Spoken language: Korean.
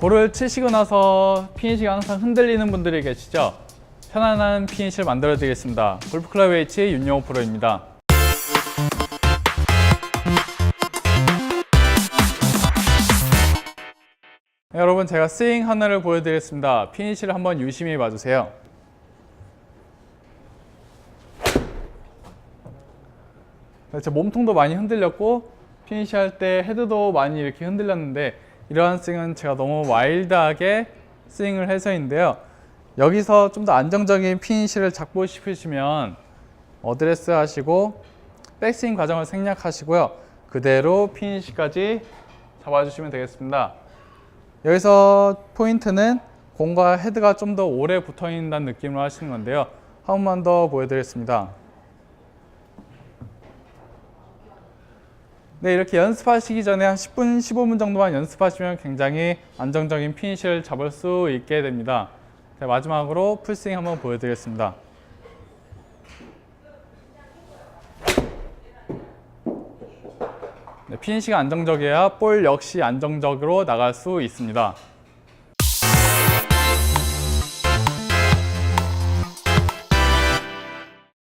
볼을 치시고 나서 피니시가 항상 흔들리는 분들이 계시죠? 편안한 피니시를 만들어 드리겠습니다. 골프클럽 H 윤영호 프로입니다. 네, 여러분 제가 스윙 하나를 보여드리겠습니다. 피니시를 한번 유심히 봐주세요. 네, 제 몸통도 많이 흔들렸고 피니시 할때 헤드도 많이 이렇게 흔들렸는데 이러한 스윙은 제가 너무 와일드하게 스윙을 해서인데요. 여기서 좀 더 안정적인 피니시를 잡고 싶으시면 어드레스 하시고 백스윙 과정을 생략하시고요. 그대로 피니시까지 잡아주시면 되겠습니다. 여기서 포인트는 공과 헤드가 좀 더 오래 붙어 있다는 느낌으로 하시는 건데요. 한 번만 더 보여드리겠습니다. 네, 이렇게 연습하시기 전에 한 10분, 15분 정도만 연습하시면 굉장히 안정적인 피니시를 잡을 수 있게 됩니다. 네, 마지막으로 풀스윙 한번 보여드리겠습니다. 네, 피니시가 안정적이어야 볼 역시 안정적으로 나갈 수 있습니다.